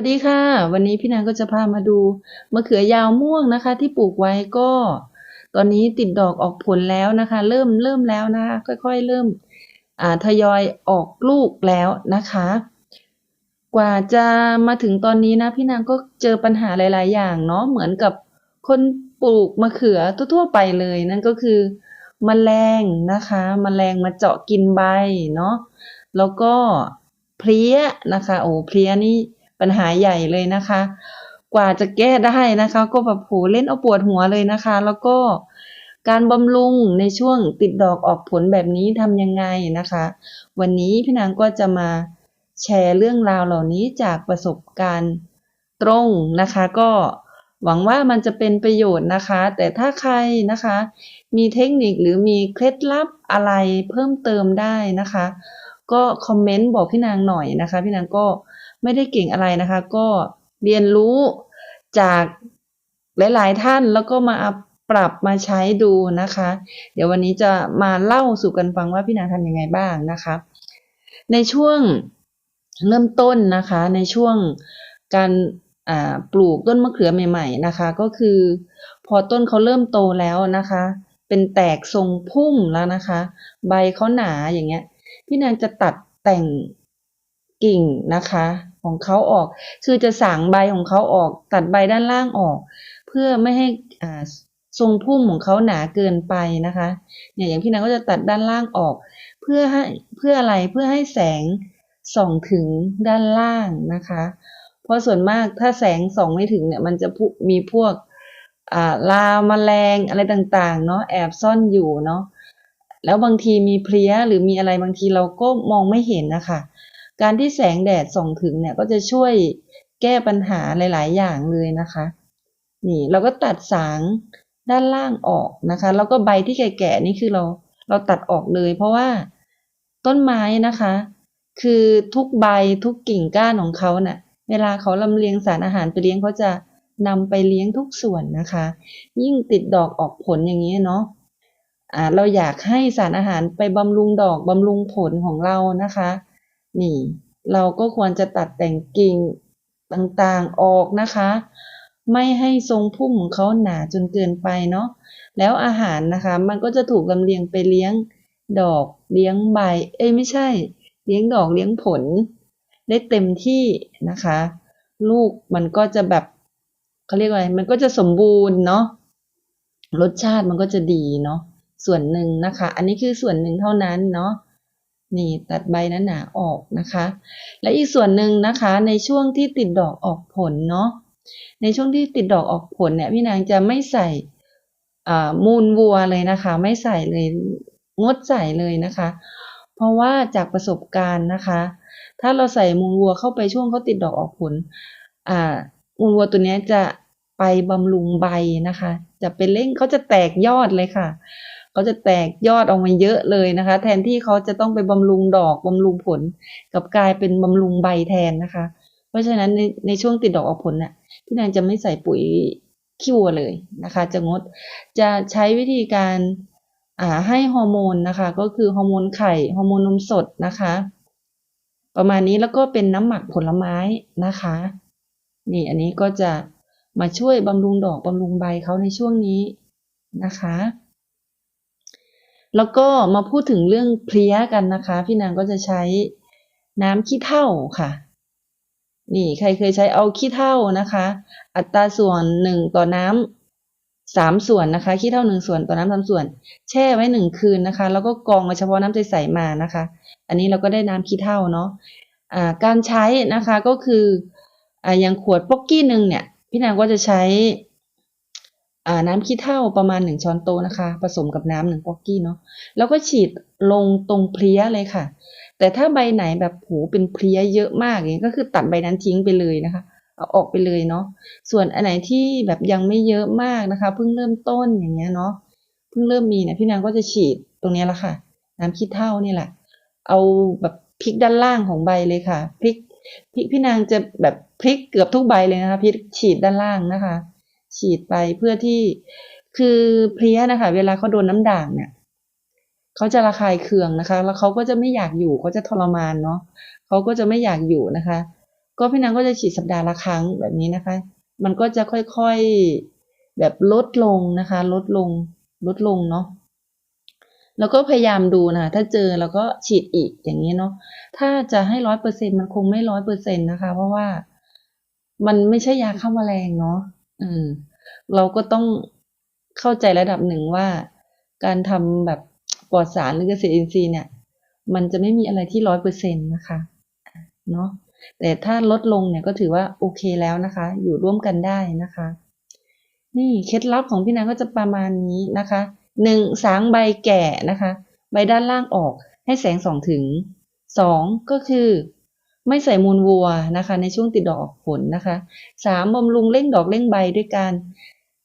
วัสดีค่ะ วันนี้พี่นางก็จะพามาดูมะเขือยาวม่วงนะคะ ที่ปลูกไว้ก็ ตอนนี้ติดดอกออกผลแล้วนะคะ เริ่มเริ่มแล้วนะคะ ค่อยๆ เริ่มอ่าทยอยออกลูกแล้วนะคะ กว่าจะมาถึงตอนนี้นะ พี่นางก็เจอปัญหาหลาย ๆ อย่างเนาะเหมือนกับคนปลูกมะเขือทั่วๆไปเลยนั่นก็คือมแมลงนะคะมแมลงมาเจาะกินใบเนาะแล้วก็เพลี้ยนะคะ โอ้เพลี้ยนี่ ปัญหาใหญ่เลยนะคะ กว่าจะแก้ได้นะคะ ก็แบบโหเล่นเอาปวดหัวเลยนะคะ แล้วก็การบำรุงในช่วงติดดอกออกผลแบบนี้ทำยังไงนะคะ วันนี้พี่นางก็จะมาแชร์เรื่องราวเหล่านี้จากประสบการณ์ตรงนะคะ ก็หวังว่ามันจะเป็นประโยชน์นะคะ แต่ถ้าใครนะคะ มีเทคนิคหรือมีเคล็ดลับอะไรเพิ่มเติมได้นะคะ ก็คอมเมนต์บอกพี่นางหน่อยนะคะ พี่นางก็ ไม่ได้เก่งอะไรนะคะ ก็เรียนรู้จากหลาย ๆ ท่านแล้วก็มาปรับมาใช้ดูนะคะ เดี๋ยววันนี้จะมาเล่าสู่กันฟังว่าพี่นางทำยังไงบ้างนะคะ ในช่วงเริ่มต้นนะคะ ในช่วงการปลูกต้นมะเขือใหม่ ๆ นะคะ ก็คือ พอต้นเขาเริ่มโตแล้วนะคะ เป็นแตกทรงพุ่มแล้วนะคะ ใบเขาหนาอย่างเงี้ย พี่นางจะตัดแต่งกิ่งนะคะ ของเขาออก คือจะสางใบของเขาออก ตัดใบด้านล่างออก เพื่อไม่ให้อ่าทรงพุ่มของเขาหนาเกินไปนะคะ เนี่ยอย่างพี่นางก็จะตัดด้านล่างออก เพื่อให้เพื่ออะไรเพื่อให้แสงส่องถึงด้านล่างนะคะ เพราะส่วนมากถ้าแสงส่องไม่ถึงเนี่ยมันจะมีพวกอ่าลาแมลงอะไรต่างๆเนาะแอบซ่อนอยู่เนาะแล้วบางทีมีเพลี้ยหรือมีอะไรบางทีเราก็มองไม่เห็นนะคะ การที่แสงแดดส่องถึงเนี่ยก็จะช่วยแก้ปัญหาหลาย ๆ อย่างเลยนะคะ นี่เราก็ตัดสางด้านล่างออกนะคะ แล้วก็ใบที่แก่ๆนี่คือเราเราตัดออกเลย เพราะว่าต้นไม้นะคะ คือทุกใบทุกกิ่งก้านของเขาเนะ่ะเวลาเขาลำเลียงสารอาหารไปเลี้ยงเขาจะนำไปเลี้ยงทุกส่วนนะคะ ยิ่งติดดอกออกผลอย่างนี้เนาะะเราอยากให้สารอาหารไปบำรุงดอกบำรุงผลของเรานะคะ นี่ เราก็ควรจะตัดแต่งกิ่งต่างๆออกนะคะ ไม่ให้ทรงพุ่มของเขาหนาจนเกินไปเนาะแล้วอาหารนะคะ มันก็จะถูกลำเลียงไปเลี้ยงดอกเลี้ยงใบ เอ้ยไม่ใช่ เลี้ยงดอกเลี้ยงผล ได้เต็มที่นะคะ ลูกมันก็จะแบบเขาเรียกอะไรมันก็จะสมบูรณ์เนาะรสชาติมันก็จะดีเนาะส่วนหนึ่งนะคะ อันนี้คือส่วนหนึ่งเท่านั้นเนาะ นี่ตัดใบหนาหนาออกนะคะ และอีกส่วนหนึ่งนะคะในช่วงที่ติดดอกออกผลเนาะในช่วงที่ติดดอกออกผลเนี่ยพี่นางจะไม่ใส่มูลวัวเลยนะคะ ไม่ใส่เลยงดใส่เลยนะคะ เพราะว่าจากประสบการณ์นะคะ ถ้าเราใส่มูลวัวเข้าไปช่วงเขาติดดอกออกผลมูลวัวตัวนี้จะ ไปบำรุงใบนะคะ จะเป็นเร่งเขาจะแตกยอดเลยค่ะเขาจะแตกยอดออกมาเยอะเลยนะคะ แทนที่เขาจะต้องไปบำรุงดอกบำรุงผลกับกลายเป็นบำรุงใบแทนนะคะ เพราะฉะนั้นในในช่วงติดดอกออกผลน่ะพี่นางจะไม่ใส่ปุ๋ยขี้วัวเลยนะคะ จะงดจะใช้วิธีการให้ฮอร์โมนนะคะ ก็คือฮอร์โมนไข่ฮอร์โมนนมสดนะคะ ประมาณนี้แล้วก็เป็นน้ำหมักผลไม้นะคะ นี่อันนี้ก็จะ มาช่วยบำรุงดอกบำรุงใบเขาในช่วงนี้นะคะ แล้วก็มาพูดถึงเรื่องเพลี้ยกันนะคะ พี่นางก็จะใช้น้ำขี้เถ้าค่ะ นี่ใครเคยใช้เอาขี้เถ้านะคะ อัตราส่วนหนึ่งต่อน้ำสามส่วนนะคะขี้เถ้าหนึ่งส่วนต่อน้ำสามส่วน แช่ไว้หนึ่งคืนนะคะ แล้วก็กองเฉพาะน้ำใสๆมานะคะ อันนี้เราก็ได้น้ำขี้เถ้าเนาะะการใช้นะคะก็คือออย่างขวดป๊อกกี้หนึ่งเนี่ย พี่นางก็จะใช้น้ำขี้เถ้าประมาณหนึ่งช้อนโต๊ะนะคะ ผสมกับน้ำหนึ่งป๊อกกี้เนาะแล้วก็ฉีดลงตรงเพลี้ยเลยค่ะ แต่ถ้าใบไหนแบบหูเป็นเพลี้ยเยอะมากอย่างนี้ก็คือตัดใบนั้นทิ้งไปเลยนะคะ เอาออกไปเลยเนาะส่วนอันไหนที่แบบยังไม่เยอะมากนะคะ เพิ่งเริ่มต้นอย่างเงี้ยเนาะเพิ่งเริ่มมีเนี่ยพี่นางก็จะฉีดตรงนี้ละค่ะ น้ำขี้เถ้านี่แหละ เอาแบบพลิกด้านล่างของใบเลยค่ะพลิก พี่นางจะแบบพลิกเกือบทุกใบเลยนะคะพลิกฉีดด้านล่างนะคะ ฉีดไปเพื่อที่คือเพลี้ยนะคะ เวลาเขาโดนน้ำด่างเนี่ยเขาจะระคายเคืองนะคะ แล้วเขาก็จะไม่อยากอยู่เขาจะทรมานเนาะเขาก็จะไม่อยากอยู่นะคะ ก็พี่นางก็จะฉีดสัปดาห์ละครั้งแบบนี้นะคะ มันก็จะค่อยๆแบบลดลงนะคะ ลดลงลดลงเนาะ แล้วก็พยายามดูนะถ้าเจอแล้วก็ฉีดอีกอย่างนี้เนาะถ้าจะให้ร้อยเปอร์เซ็นมันคงไม่ร้อยเปอร์เซ็นนะคะ เพราะว่ามันไม่ใช่ยาฆ่าแมลงเนาะอืมเราก็ต้องเข้าใจระดับหนึ่งว่า การทำแบบปลอดสารหรือเกษตรอินทรีย์เนี่ย มันจะไม่มีอะไรที่ร้อยเปอร์เซ็นต์นะคะเนาะแต่ถ้าลดลงเนี่ยก็ถือว่าโอเคแล้วนะคะ อยู่ร่วมกันได้นะคะ นี่เคล็ดลับของพี่นางก็จะประมาณนี้นะคะ หนึ่งสางใบแก่นะคะ ใบด้านล่างออกให้แสงส่องถึงสองก็คือ ไม่ใส่มูลวัวนะคะ ในช่วงติดดอกออกผลนะคะสามบำรุงเร่งดอกเร่งใบด้วยการ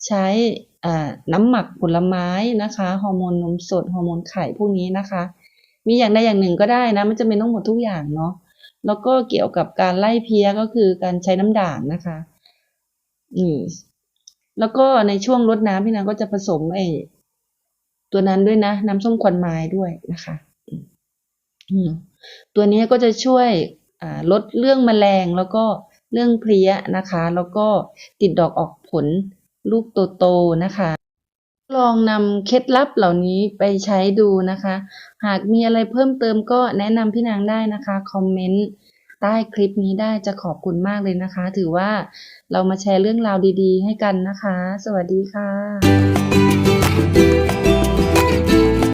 ใช้น้ำหมักผลไม้นะคะฮอร์โมนนมสดฮอร์โมนไข่พวกนี้นะคะ มีอย่างใดอย่างหนึ่งก็ได้นะมันจะเป็นต้องหมดทุกอย่างเนาะแล้วก็เกี่ยวกับการไล่เพี้ยก็คือการใช้น้ำด่างนะคะอืมแล้วก็ในช่วงรดน้ำพี่นางก็จะผสมไอ้ ตัวนั้นด้วยนะ น้ำส้มควันไม้ด้วยนะคะอืมตัวนี้ก็จะช่วยลดเรื่องแมลงแล้วก็เรื่องเพลี้ยนะคะ แล้วก็ติดดอกออกผลลูกโตๆนะคะ ลองนำเคล็ดลับเหล่านี้ไปใช้ดูนะคะ หากมีอะไรเพิ่มเติมก็แนะนำพี่นางได้นะคะคอมเมนต์ใต้คลิปนี้ได้จะขอบคุณมากเลยนะคะ ถือว่าเรามาแชร์เรื่องราวดีๆ ให้กันนะคะ สวัสดีค่ะ